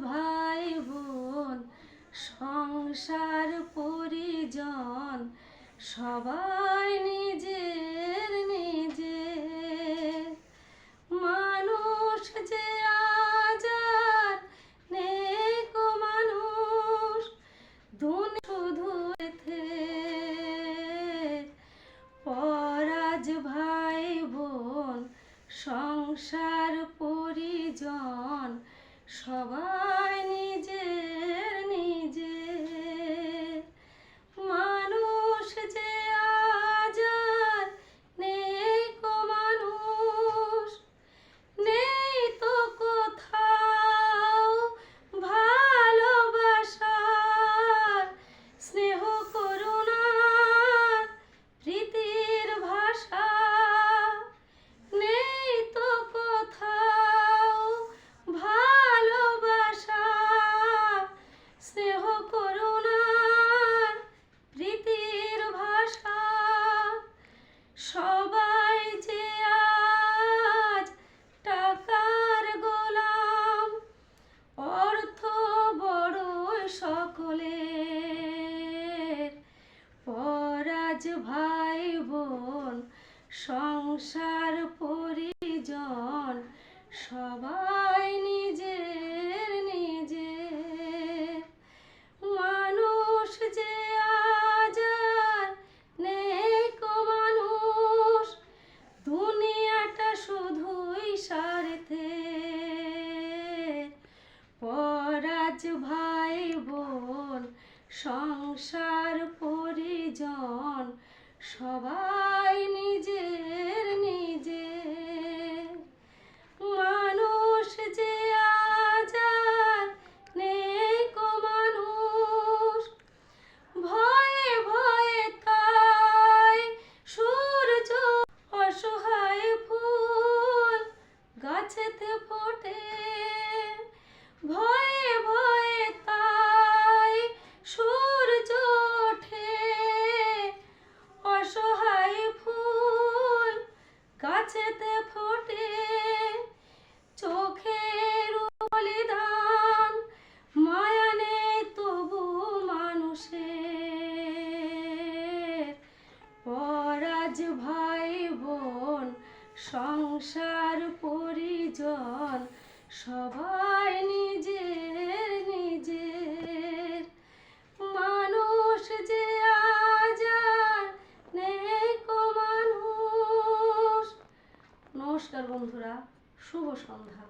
ভাই বোন, সংসার, পরিজন, সবাই নিজের নিজের মানুষ যে আজ আর নেই গো মানুষ দুন শুধু পরাজ ভাই বোন, সংসার, পরিজন, সবাই পরাজ ভাই বোন সংসার পরিজন, সবাই নিজের নিজের মানুষ যে আজ আর নেই কো মানুষ, দুনিয়াটা শুধুই স্বার্থে। পরাজ ভাই বোন সংসার পরিজন সবাই গাছেতে ফোটে চোখের বলিদান মায়া নেই তবু মানুষের। পরাজ ভাই বোন, সংসার পরিজন, সবাই নিজের নমস্কার বন্ধুরা শুভ সন্ধ্যা।